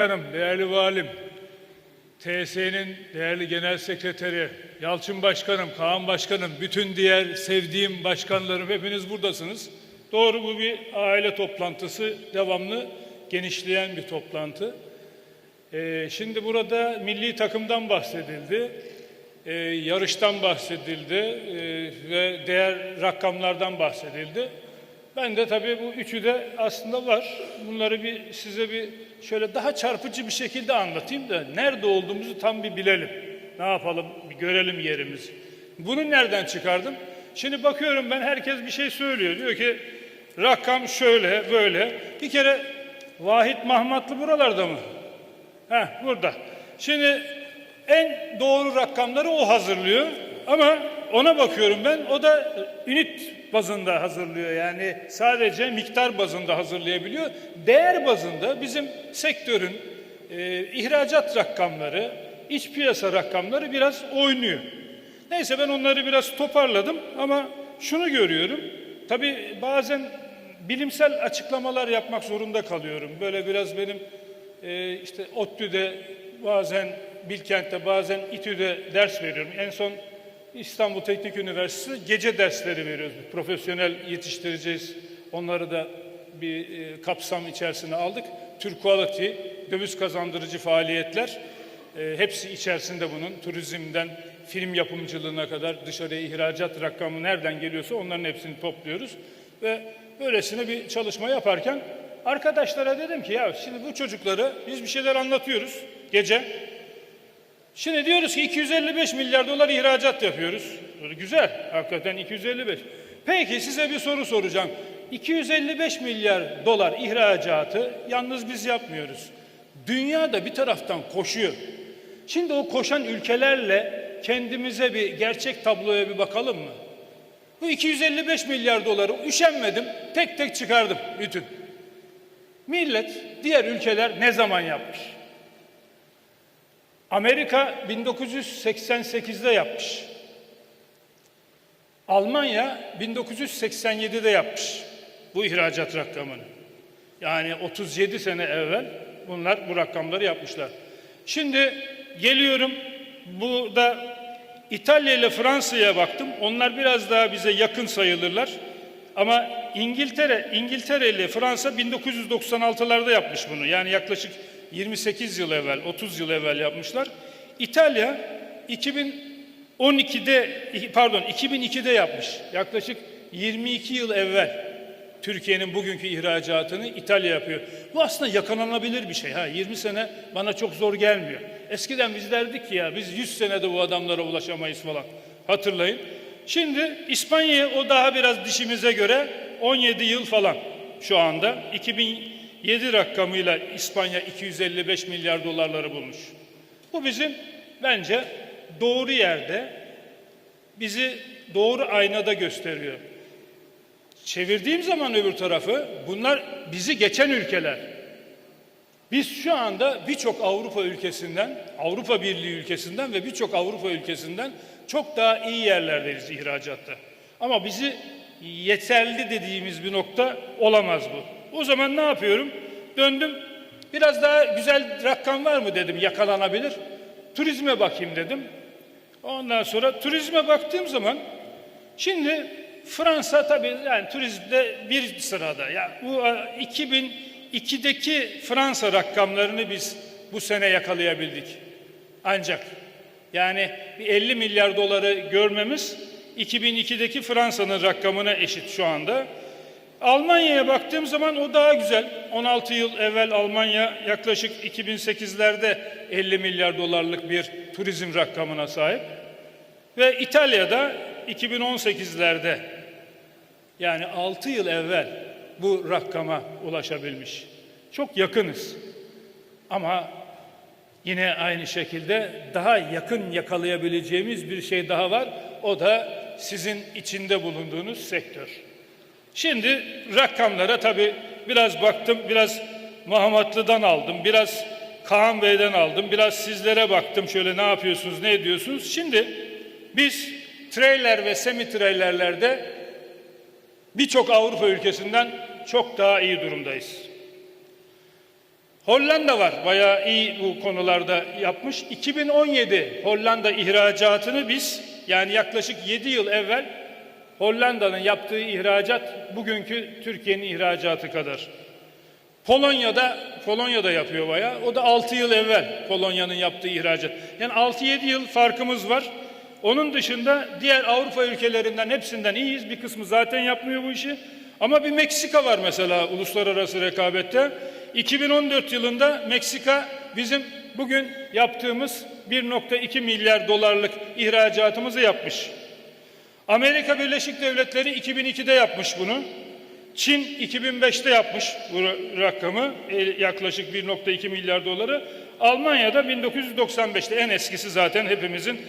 Hanım, değerli valim, TSE'nin değerli genel sekreteri, Yalçın Başkanım, Kaan Başkanım, bütün diğer sevdiğim başkanlarım hepiniz buradasınız. Doğru bu bir aile toplantısı, devamlı genişleyen bir toplantı. Ee, şimdi burada milli takımdan bahsedildi, Ee, yarıştan bahsedildi ee, ve değer rakamlardan bahsedildi. Ben de tabii bu üçü de aslında var. Bunları bir size bir şöyle daha çarpıcı bir şekilde anlatayım da nerede olduğumuzu tam bir bilelim. Ne yapalım? Bir görelim yerimizi. Bunu nereden çıkardım? Şimdi bakıyorum ben herkes bir şey söylüyor. Diyor ki rakam şöyle böyle. Bir kere Vahit Mahmatlı buralarda mı? Heh, burada. Şimdi en doğru rakamları o hazırlıyor. Ama ona bakıyorum ben. O da ünit bazında hazırlıyor. Yani sadece miktar bazında hazırlayabiliyor. Değer bazında bizim sektörün e, ihracat rakamları, iç piyasa rakamları biraz oynuyor. Neyse ben onları biraz toparladım ama şunu görüyorum. Tabii bazen bilimsel açıklamalar yapmak zorunda kalıyorum. Böyle biraz benim e, işte ODTÜ'de bazen Bilkent'te bazen İTÜ'de ders veriyorum. En son İstanbul Teknik Üniversitesi gece dersleri veriyoruz. Profesyonel yetiştireceğiz. Onları da bir e, kapsam içerisine aldık. Türk Quality, döviz kazandırıcı faaliyetler e, hepsi içerisinde bunun. Turizmden film yapımcılığına kadar dışarıya ihracat rakamı nereden geliyorsa onların hepsini topluyoruz. Ve böylesine bir çalışma yaparken arkadaşlara dedim ki ya şimdi bu çocukları biz bir şeyler anlatıyoruz gece. Şimdi diyoruz ki 255 milyar dolar ihracat yapıyoruz. Güzel, hakikaten 255. Peki size bir soru soracağım. 255 milyar dolar ihracatı yalnız biz yapmıyoruz. Dünya da bir taraftan koşuyor. Şimdi o koşan ülkelerle kendimize bir gerçek tabloya bir bakalım mı? Bu 255 milyar doları üşenmedim, tek tek çıkardım bütün. Millet, diğer ülkeler ne zaman yapmış? Amerika 1988'de yapmış. Almanya 1987'de yapmış bu ihracat rakamını. Yani 37 sene evvel bunlar bu rakamları yapmışlar. Şimdi geliyorum burada İtalya ile Fransa'ya baktım. Onlar biraz daha bize yakın sayılırlar. Ama İngiltere, İngiltere ile Fransa 1996'larda yapmış bunu. Yani yaklaşık 28 yıl evvel, 30 yıl evvel yapmışlar. İtalya 2012'de pardon 2002'de yapmış. Yaklaşık 22 yıl evvel Türkiye'nin bugünkü ihracatını İtalya yapıyor. Bu aslında yakalanabilir bir şey. Ha 20 sene bana çok zor gelmiyor. Eskiden biz derdik ki ya biz 100 senede bu adamlara ulaşamayız falan. Hatırlayın. Şimdi İspanya'ya o daha biraz dişimize göre 17 yıl falan şu anda. 2007 rakamıyla İspanya 255 milyar dolarları bulmuş. Bu bizim bence doğru yerde bizi doğru aynada gösteriyor. Çevirdiğim zaman öbür tarafı bunlar bizi geçen ülkeler. Biz şu anda birçok Avrupa ülkesinden, Avrupa Birliği ülkesinden ve birçok Avrupa ülkesinden çok daha iyi yerlerdeyiz ihracatta. Ama bizi yeterli dediğimiz bir nokta olamaz bu. O zaman ne yapıyorum? Döndüm. Biraz daha güzel rakam var mı dedim yakalanabilir. Turizme bakayım dedim. Ondan sonra turizme baktığım zaman şimdi Fransa tabii yani turizmde bir sırada. Ya bu 2002'deki Fransa rakamlarını biz bu sene yakalayabildik. Ancak yani bir 50 milyar doları görmemiz 2002'deki Fransa'nın rakamına eşit şu anda. Almanya'ya baktığım zaman o daha güzel. 16 yıl evvel Almanya yaklaşık 2008'lerde 50 milyar dolarlık bir turizm rakamına sahip. Ve İtalya'da 2018'lerde yani 6 yıl evvel bu rakama ulaşabilmiş. Çok yakınız. Ama yine aynı şekilde daha yakın yakalayabileceğimiz bir şey daha var. O da sizin içinde bulunduğunuz sektör. Şimdi rakamlara tabii biraz baktım, biraz Muhammadlı'dan aldım, biraz Kaan Bey'den aldım, biraz sizlere baktım şöyle ne yapıyorsunuz, ne ediyorsunuz. Şimdi biz trailer ve semi trailerlerde birçok Avrupa ülkesinden çok daha iyi durumdayız. Hollanda var. Bayağı iyi bu konularda yapmış. 2017 Hollanda ihracatını biz yani yaklaşık 7 yıl evvel Hollanda'nın yaptığı ihracat bugünkü Türkiye'nin ihracatı kadar. Polonya'da Polonya'da yapıyor bayağı. O da 6 yıl evvel Polonya'nın yaptığı ihracat. Yani 6-7 yıl farkımız var. Onun dışında diğer Avrupa ülkelerinden hepsinden iyiyiz. Bir kısmı zaten yapmıyor bu işi. Ama bir Meksika var mesela uluslararası rekabette. 2014 yılında Meksika bizim bugün yaptığımız 1.2 milyar dolarlık ihracatımızı yapmış. Amerika Birleşik Devletleri 2002'de yapmış bunu. Çin 2005'te yapmış bu rakamı e, yaklaşık 1.2 milyar doları. Almanya'da 1995'te en eskisi zaten hepimizin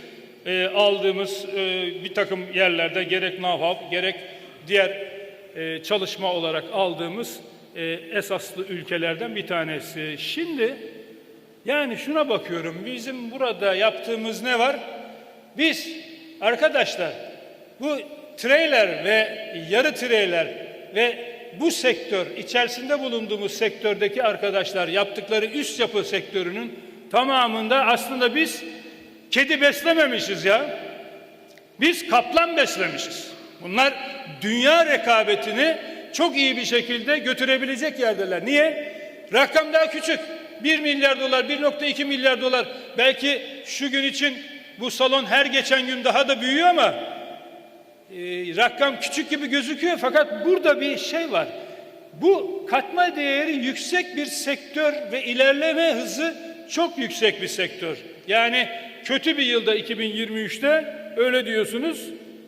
e, aldığımız e, bir takım yerlerde gerek know-how gerek diğer e, çalışma olarak aldığımız e, esaslı ülkelerden bir tanesi. Şimdi yani şuna bakıyorum bizim burada yaptığımız ne var? Biz arkadaşlar bu trailer ve yarı trailer ve bu sektör içerisinde bulunduğumuz sektördeki arkadaşlar yaptıkları üst yapı sektörünün tamamında aslında biz kedi beslememişiz ya. Biz kaplan beslemişiz. Bunlar dünya rekabetini çok iyi bir şekilde götürebilecek yerdeler. Niye? Rakam daha küçük. 1 milyar dolar, 1.2 milyar dolar. Belki şu gün için bu salon her geçen gün daha da büyüyor ama e, rakam küçük gibi gözüküyor fakat burada bir şey var. Bu katma değeri yüksek bir sektör ve ilerleme hızı çok yüksek bir sektör. Yani kötü bir yılda 2023'te öyle diyorsunuz.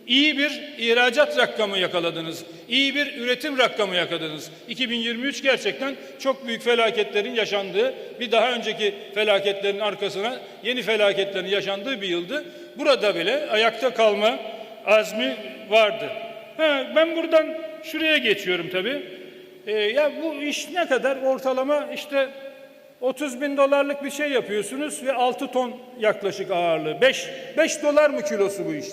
iyi bir ihracat rakamı yakaladınız. iyi bir üretim rakamı yakaladınız. 2023 gerçekten çok büyük felaketlerin yaşandığı, bir daha önceki felaketlerin arkasına yeni felaketlerin yaşandığı bir yıldı. Burada bile ayakta kalma azmi vardı. Ha, ben buradan şuraya geçiyorum tabii. Ee, ya bu iş ne kadar? Ortalama işte 30 bin dolarlık bir şey yapıyorsunuz ve 6 ton yaklaşık ağırlığı. 5, 5 dolar mı kilosu bu iş?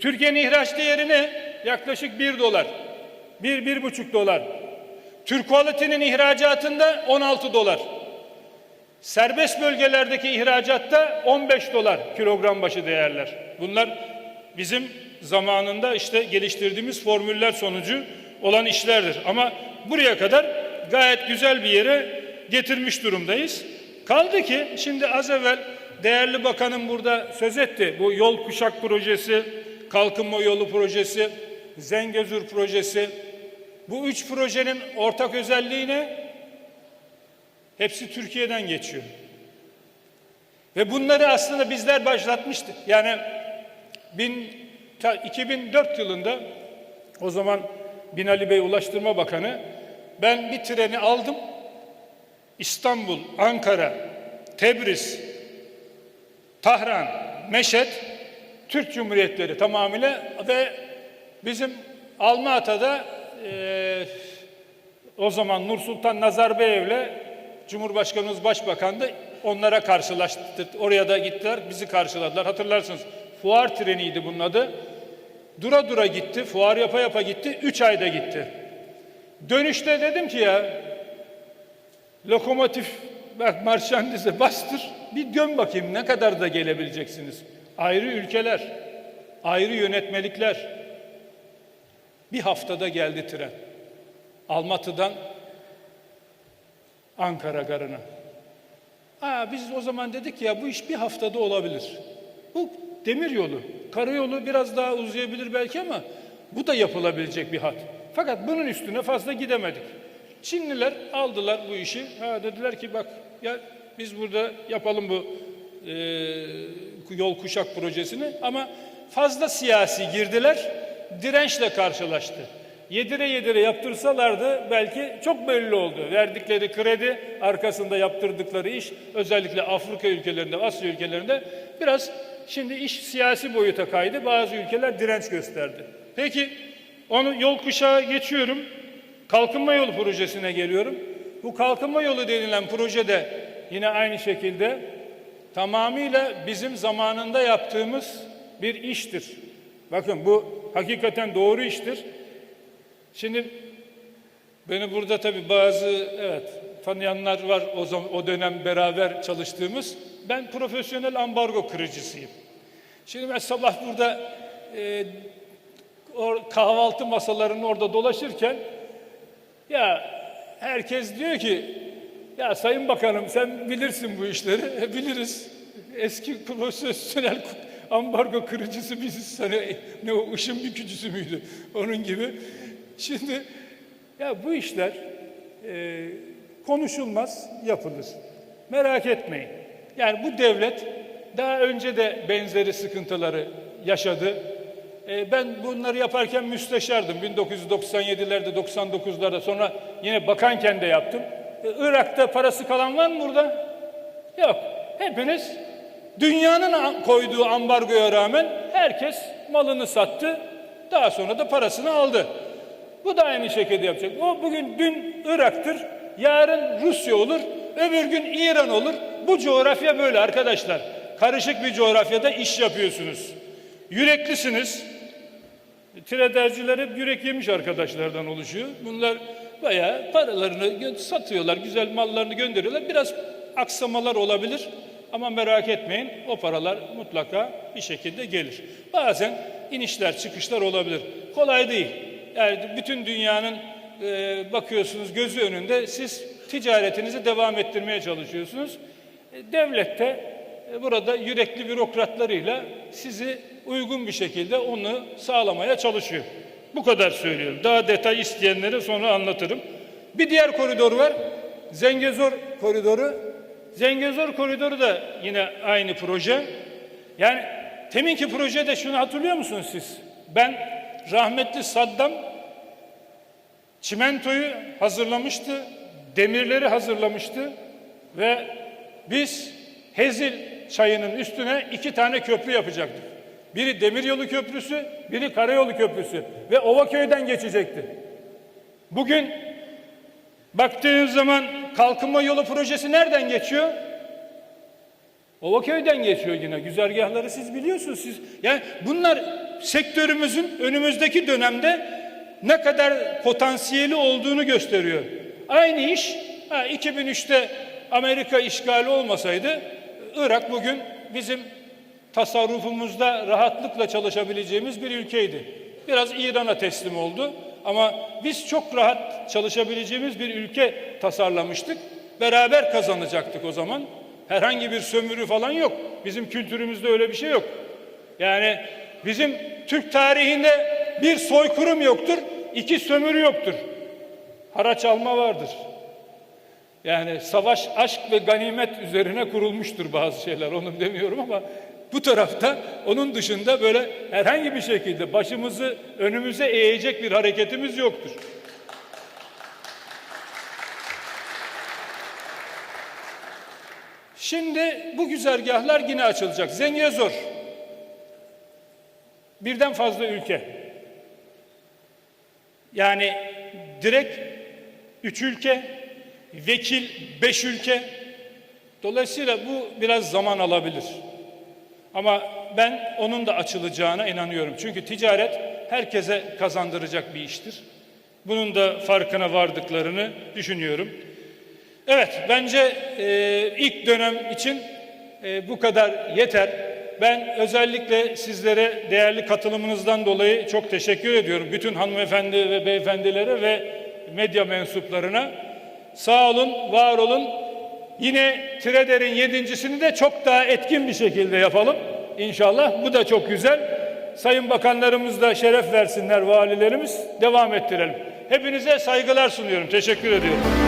Türkiye'nin ihraç değeri ne? Yaklaşık 1 dolar. 1, 1,5 dolar. Türk Quality'nin ihracatında 16 dolar. Serbest bölgelerdeki ihracatta 15 dolar kilogram başı değerler. Bunlar bizim zamanında işte geliştirdiğimiz formüller sonucu olan işlerdir. Ama buraya kadar gayet güzel bir yere getirmiş durumdayız. Kaldı ki şimdi az evvel değerli bakanım burada söz etti. Bu yol kuşak projesi, kalkınma yolu projesi, Zengezur projesi. Bu üç projenin ortak özelliği ne? Hepsi Türkiye'den geçiyor. Ve bunları aslında bizler başlatmıştık. Yani bin, ta, 2004 yılında o zaman Binali Bey Ulaştırma Bakanı ben bir treni aldım. İstanbul, Ankara, Tebriz, Tahran, Meşet, Türk Cumhuriyetleri tamamıyla ve bizim Almata'da e, o zaman Nursultan Nazarbayev'le Cumhurbaşkanımız Başbakan'dı. Onlara karşılaştı. Oraya da gittiler, bizi karşıladılar. Hatırlarsınız fuar treniydi bunun adı. Dura dura gitti, fuar yapa yapa gitti. Üç ayda gitti. Dönüşte dedim ki ya lokomotif bak marşandize bastır bir dön bakayım ne kadar da gelebileceksiniz. Ayrı ülkeler, ayrı yönetmelikler. Bir haftada geldi tren. Almatı'dan Ankara garına. Aa, biz o zaman dedik ya bu iş bir haftada olabilir. Bu demir yolu, karayolu biraz daha uzayabilir belki ama bu da yapılabilecek bir hat. Fakat bunun üstüne fazla gidemedik. Çinliler aldılar bu işi. Ha dediler ki bak ya biz burada yapalım bu e, yol kuşak projesini ama fazla siyasi girdiler. Dirençle karşılaştı. Yedire yedire yaptırsalardı belki çok belli oldu. Verdikleri kredi arkasında yaptırdıkları iş özellikle Afrika ülkelerinde, Asya ülkelerinde biraz şimdi iş siyasi boyuta kaydı. Bazı ülkeler direnç gösterdi. Peki onu yol kuşağı geçiyorum. Kalkınma yolu projesine geliyorum. Bu kalkınma yolu denilen projede yine aynı şekilde tamamıyla bizim zamanında yaptığımız bir iştir. Bakın bu hakikaten doğru iştir. Şimdi beni burada tabii bazı evet tanıyanlar var o zaman o dönem beraber çalıştığımız. Ben profesyonel ambargo kırıcısıyım. Şimdi ben sabah burada e, o kahvaltı masalarının orada dolaşırken ya herkes diyor ki ya Sayın Bakanım sen bilirsin bu işleri. E, biliriz. Eski profesyonel ambargo kırıcısı biziz. Hani ne o ışın bükücüsü müydü? Onun gibi. Şimdi ya bu işler e, konuşulmaz, yapılır. Merak etmeyin. Yani bu devlet daha önce de benzeri sıkıntıları yaşadı. E, ben bunları yaparken müsteşardım. 1997'lerde, 99'larda sonra yine bakanken de yaptım. E, Irak'ta parası kalan var mı burada? Yok. Hepiniz dünyanın koyduğu ambargoya rağmen herkes malını sattı. Daha sonra da parasını aldı. Bu da aynı şekilde yapacak. O bugün dün Irak'tır, yarın Rusya olur, öbür gün İran olur. Bu coğrafya böyle arkadaşlar. Karışık bir coğrafyada iş yapıyorsunuz. Yüreklisiniz. Traderciler hep yürek yemiş arkadaşlardan oluşuyor. Bunlar bayağı paralarını satıyorlar, güzel mallarını gönderiyorlar. Biraz aksamalar olabilir ama merak etmeyin o paralar mutlaka bir şekilde gelir. Bazen inişler çıkışlar olabilir. Kolay değil. Yani bütün dünyanın e, bakıyorsunuz gözü önünde siz ticaretinizi devam ettirmeye çalışıyorsunuz. E, Devlet de e, burada yürekli bürokratlarıyla sizi uygun bir şekilde onu sağlamaya çalışıyor. Bu kadar söylüyorum. Daha detay isteyenlere sonra anlatırım. Bir diğer koridor var. Zengezur koridoru. Zengezur koridoru da yine aynı proje. Yani teminki projede şunu hatırlıyor musunuz siz? Ben rahmetli Saddam çimentoyu hazırlamıştı, demirleri hazırlamıştı ve biz Hezil çayının üstüne iki tane köprü yapacaktık. Biri demiryolu köprüsü, biri karayolu köprüsü ve Ovaköy'den geçecekti. Bugün baktığınız zaman kalkınma yolu projesi nereden geçiyor? Ovaköy'den geçiyor yine. Güzergahları siz biliyorsunuz siz. Yani bunlar sektörümüzün önümüzdeki dönemde ne kadar potansiyeli olduğunu gösteriyor. Aynı iş ha, 2003'te Amerika işgali olmasaydı Irak bugün bizim tasarrufumuzda rahatlıkla çalışabileceğimiz bir ülkeydi. Biraz İran'a teslim oldu ama biz çok rahat çalışabileceğimiz bir ülke tasarlamıştık. Beraber kazanacaktık o zaman. Herhangi bir sömürü falan yok. Bizim kültürümüzde öyle bir şey yok. Yani bizim Türk tarihinde bir soykırım yoktur, iki sömürü yoktur. Haraç alma vardır. Yani savaş, aşk ve ganimet üzerine kurulmuştur bazı şeyler. Onu demiyorum ama bu tarafta onun dışında böyle herhangi bir şekilde başımızı önümüze eğecek bir hareketimiz yoktur. Şimdi bu güzergahlar yine açılacak. Zengezur. Birden fazla ülke. Yani direkt üç ülke, vekil beş ülke. Dolayısıyla bu biraz zaman alabilir. Ama ben onun da açılacağına inanıyorum. Çünkü ticaret herkese kazandıracak bir iştir. Bunun da farkına vardıklarını düşünüyorum. Evet, bence e, ilk dönem için e, bu kadar yeter. Ben özellikle sizlere değerli katılımınızdan dolayı çok teşekkür ediyorum. Bütün hanımefendi ve beyefendilere ve medya mensuplarına. Sağ olun, var olun. Yine Treder'in yedincisini de çok daha etkin bir şekilde yapalım. İnşallah bu da çok güzel. Sayın bakanlarımız da şeref versinler, valilerimiz. Devam ettirelim. Hepinize saygılar sunuyorum. Teşekkür ediyorum.